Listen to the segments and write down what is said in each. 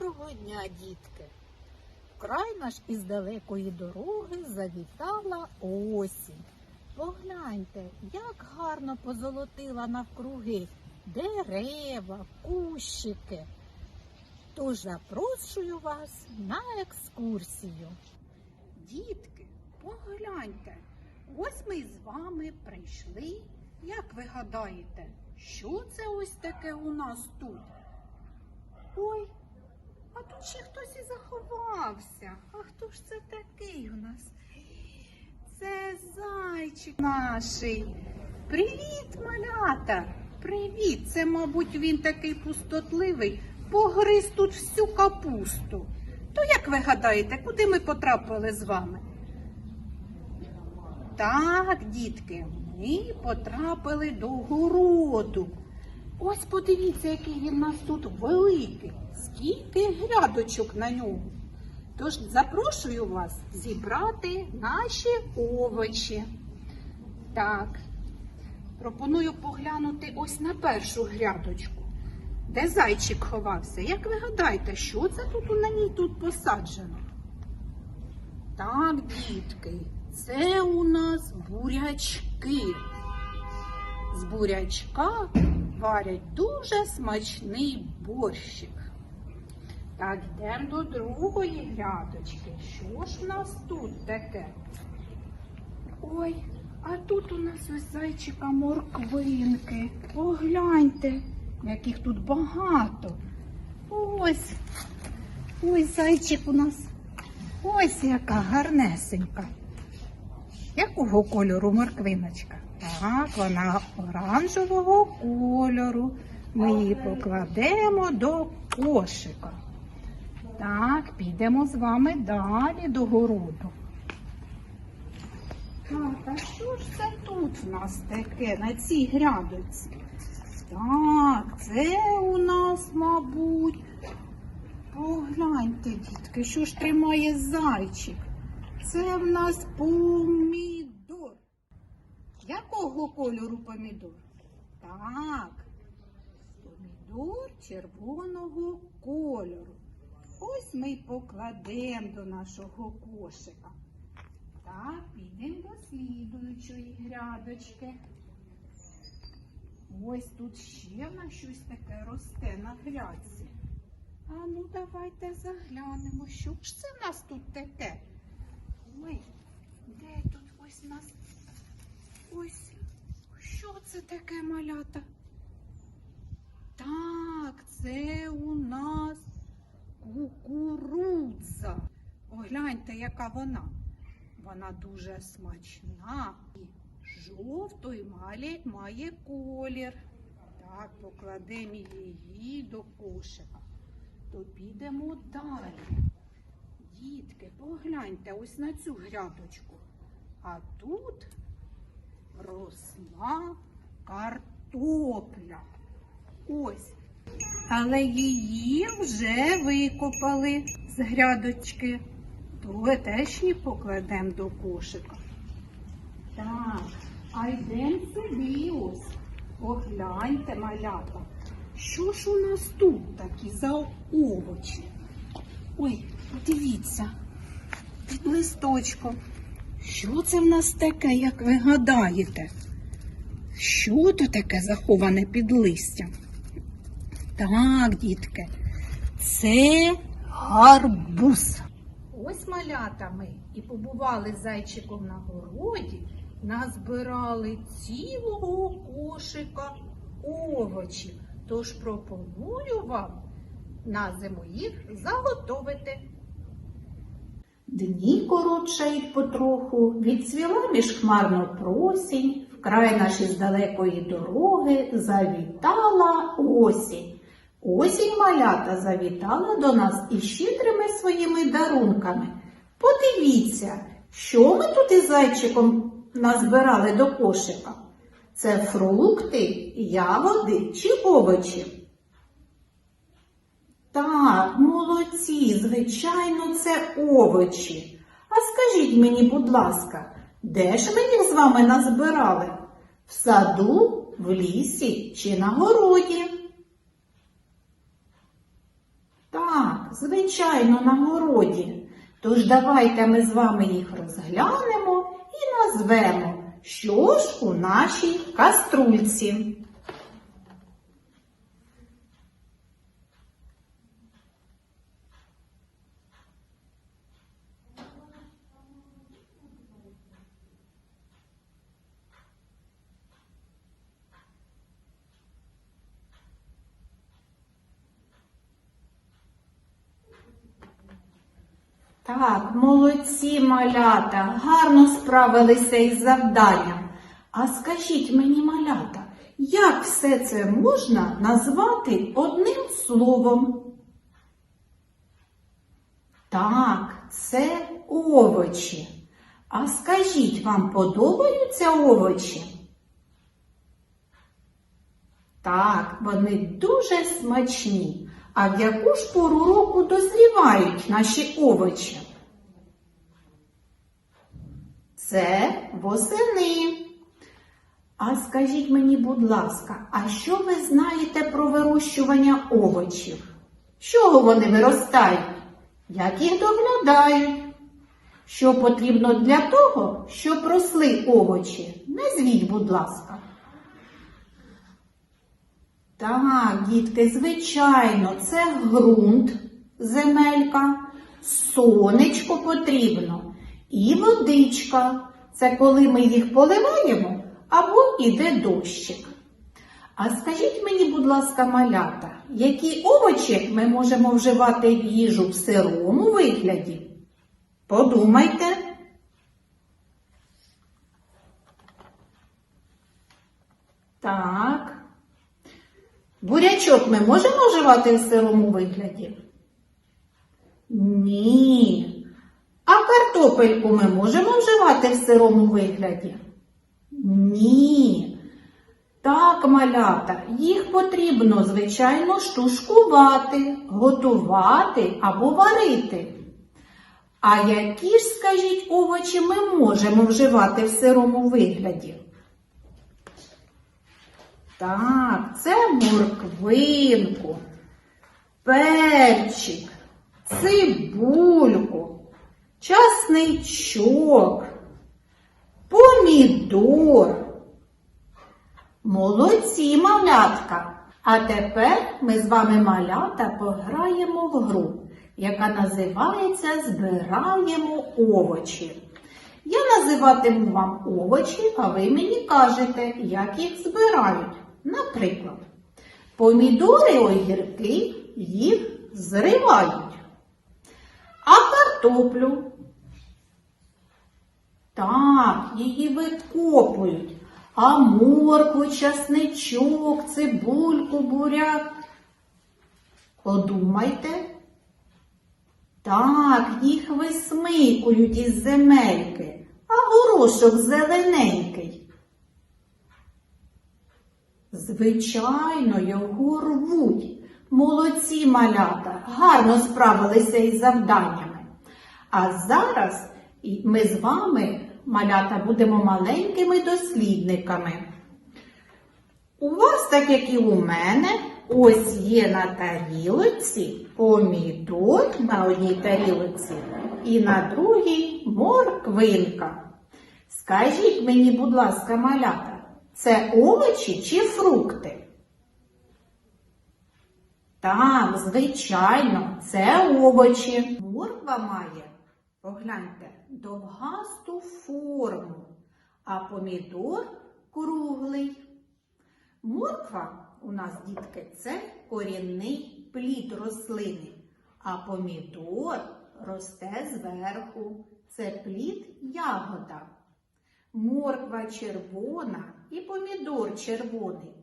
Доброго дня, дітки! Край наш із далекої дороги завітала осінь. Погляньте, як гарно позолотила навкруги дерева, кущики. Тож запрошую вас на екскурсію. Дітки, погляньте, ось ми з вами прийшли. Як ви гадаєте, що це ось таке у нас тут? Ой, а тут ще хтось і заховався. А хто ж це такий у нас? Це зайчик наший. Привіт, малята! Привіт! Це, мабуть, він такий пустотливий, погриз тут всю капусту. То як ви гадаєте, куди ми потрапили з вами? Так, дітки, ми потрапили до городу. Ось подивіться, який він у нас тут великий. Скільки грядочок на ньому. Тож запрошую вас зібрати наші овочі. Так, пропоную поглянути ось на першу грядочку, де зайчик ховався. Як ви гадаєте, що це тут на ній тут посаджено? Так, дітки, це у нас бурячки. З бурячка варять дуже смачний борщик. Так, йдемо до другої грядочки. Що ж в нас тут таке? Ой, а тут у нас ось зайчика морквинки. Погляньте, яких тут багато. Ось, ось зайчик у нас. Ось яка гарнесенька. Якого кольору морквиночка? Так, вона оранжевого кольору. Ми її покладемо до кошика. Так, підемо з вами далі до городу. Так, а що ж це тут в нас таке на цій грядочці? Так, це у нас, мабуть. Погляньте, дітки, що ж тримає зайчик? Це в нас помідор. Якого кольору помідор? Так, помідор червоного кольору. Ось ми й покладемо до нашого кошика. Так, підемо до слідуючої грядочки. Ось тут ще в щось таке росте на грядці. А ну давайте заглянемо, що ж це в нас тут таке? Ой, де тут ось нас? Ось, що це таке малята? Так, це у нас кукурудза. Ой, гляньте, яка вона. Вона дуже смачна і має, має колір. Так, покладемо її до кошика. То підемо далі. Дітки, погляньте ось на цю грядочку. А тут росла картопля. Ось. Але її вже викопали з грядочки. То теж її покладемо до кошика. Так, а йдемо собі ось. Погляньте, малята. Що ж у нас тут такі за овочі? Ой, дивіться, під листочком. Що це в нас таке, як ви гадаєте? Що то таке заховане під листям? Так, дітки, це гарбуз. Ось малятами і побували зайчиком на городі, назбирали цілого кошика овочів. Тож пропоную вам на зиму їх заготовити. Дні коротшають потроху, відцвіла міжхмарно просінь, вкрай наш із далекої дороги завітала осінь. Осінь малята завітала до нас із щедрими своїми дарунками. Подивіться, що ми тут із зайчиком назбирали до кошика. Це фрукти, ягоди чи овочі? Так, молодці, звичайно, це овочі. А скажіть мені, будь ласка, де ж ми їх з вами назбирали? В саду, в лісі чи на городі? Так, звичайно, на городі. Тож давайте ми з вами їх розглянемо і назвемо, що ж у нашій каструльці. Так, молодці малята, гарно справилися із завданням. А скажіть мені, малята, як все це можна назвати одним словом? Так, це овочі. А скажіть, вам подобаються овочі? Так, вони дуже смачні. А в яку ж пору року дозрівають наші овочі? Це восени. А скажіть мені, будь ласка, а що ви знаєте про вирощування овочів? З чого вони виростають? Як їх доглядають? Що потрібно для того, щоб росли овочі? Назвіть, будь ласка. Так, дітки, звичайно, це ґрунт, земелька, сонечко потрібно і водичка. Це коли ми їх поливаємо або іде дощик. А скажіть мені, будь ласка, малята, які овочі ми можемо вживати в їжу в сирому вигляді? Подумайте. Так. Бурячок ми можемо вживати в сирому вигляді? Ні. А картопельку ми можемо вживати в сирому вигляді? Ні. Так, малята, їх потрібно, звичайно, штушкувати, готувати або варити. А які ж, скажіть, овочі ми можемо вживати в сирому вигляді? Так, це морквинку, перчик, цибульку, часничок, помідор. Молодці малятка. А тепер ми з вами малята пограємо в гру, яка називається Збираємо овочі. Я називатиму вам овочі, а ви мені кажете, як їх збирають. Наприклад, помідори огірки їх зривають. А картоплю? Так, її викопують. А моркву, часничок, цибульку, буряк. Подумайте. Так, їх висмикують із земельки, а горошок зелененький. Звичайно, його рвуть. Молодці малята, гарно справилися із завданнями. А зараз ми з вами, малята, будемо маленькими дослідниками. У вас, так як і у мене, ось є на тарілоці помідор на одній тарілоці і на другій морквинка. Скажіть мені, будь ласка, малята, це овочі чи фрукти? Так, звичайно, це овочі. Морква має, погляньте, довгасту форму, а помідор круглий. Морква у нас, дітки, це корінний плід рослини, а помідор росте зверху. Це плід ягода. Морква червона і помідор червоний,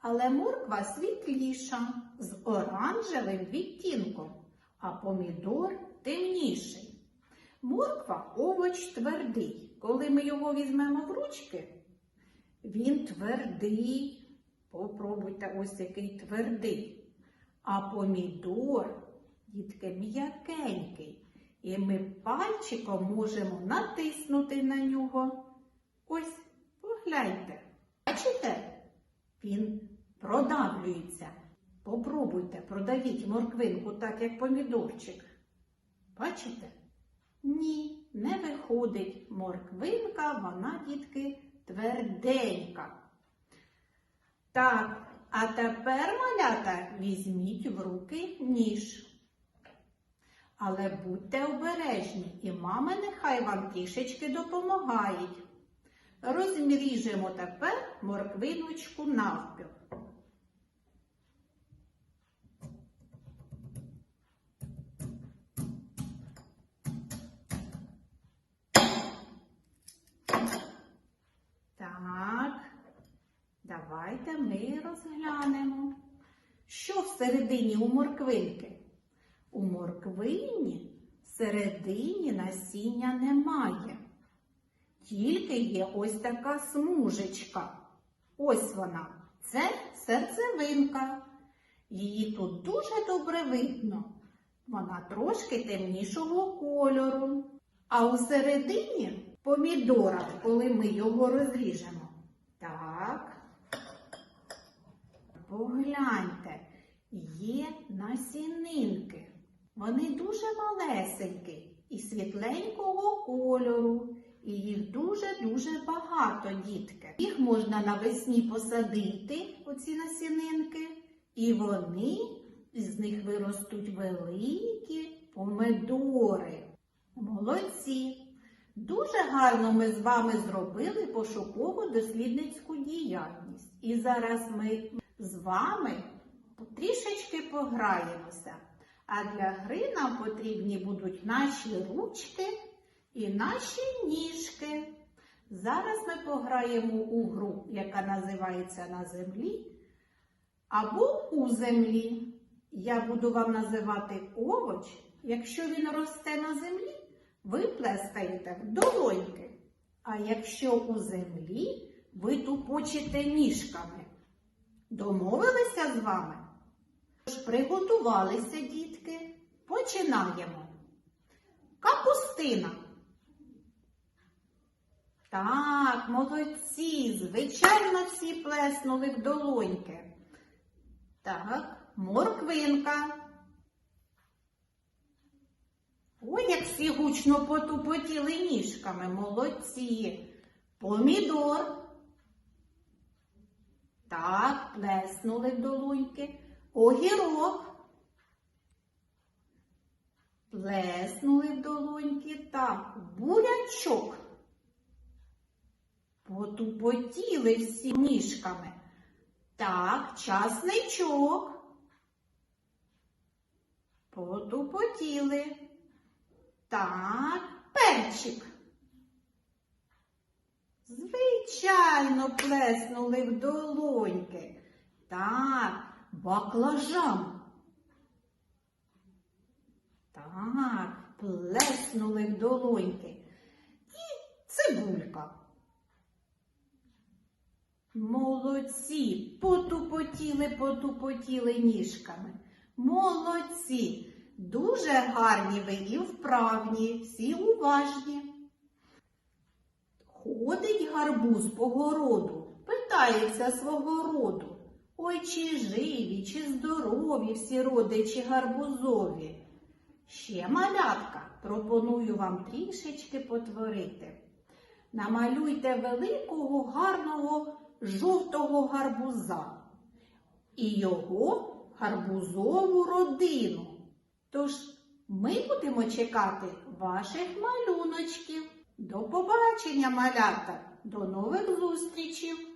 але морква світліша з оранжевим відтінком, а помідор темніший. Морква овоч твердий. Коли ми його візьмемо в ручки, він твердий. Попробуйте ось який твердий. А помідор, дітки, м'якенький. І ми пальчиком можемо натиснути на нього. Ось, погляньте. Він продавлюється. Попробуйте, продавіть морквинку так, як помідорчик. Бачите? Ні, не виходить. Морквинка, вона, дітки, тверденька. Так, а тепер, малята, візьміть в руки ніж. Але будьте обережні, і мами нехай вам трішечки допомагають. Розмріжемо тепер морквиночку навпіл. Так, давайте ми розглянемо. Що всередині у морквинки? У морквині всередині насіння немає. Тільки є ось така смужечка. Ось вона. Це серцевинка. Її тут дуже добре видно. Вона трошки темнішого кольору. А у середині помідора, коли ми його розріжемо. Так. Погляньте, є насінинки. Вони дуже малесенькі і світленького кольору. І їх дуже-дуже багато, дітки. Їх можна навесні посадити, оці насінинки, і вони з них виростуть великі помидори. Молодці! Дуже гарно ми з вами зробили пошукову дослідницьку діяльність. І зараз ми з вами трішечки пограємося. А для гри нам потрібні будуть наші ручки і наші ніжки. Зараз ми пограємо у гру, яка називається на землі або у землі. Я буду вам називати овоч. Якщо він росте на землі, ви плескаєте в долоньки. А якщо у землі, ви тупочите ніжками. Домовилися з вами? Тож приготувалися, дітки. Починаємо. Капустина. Так, молодці, звичайно, всі плеснули в долоньки. Так, морквинка. Ой, як всі гучно потупотіли ніжками, молодці. Помідор. Так, плеснули в долоньки. Огірок. Плеснули в долоньки. Так, бурячок. Потупотіли всі ніжками. Так, часничок. Потупотіли. Так, перчик. Звичайно, плеснули в долоньки. Так, баклажан. Так, плеснули в долоньки. І цибулька. Молодці, потупотіли, потупотіли ніжками. Молодці, дуже гарні ви і вправні, всі уважні. Ходить гарбуз по городу, питається свого роду. Ой, чи живі, чи здорові всі родичі гарбузові. Ще малятка пропоную вам трішечки потворити. Намалюйте великого гарного жовтого гарбуза і його гарбузову родину. Тож ми будемо чекати ваших малюночків. До побачення, малята! До нових зустрічей!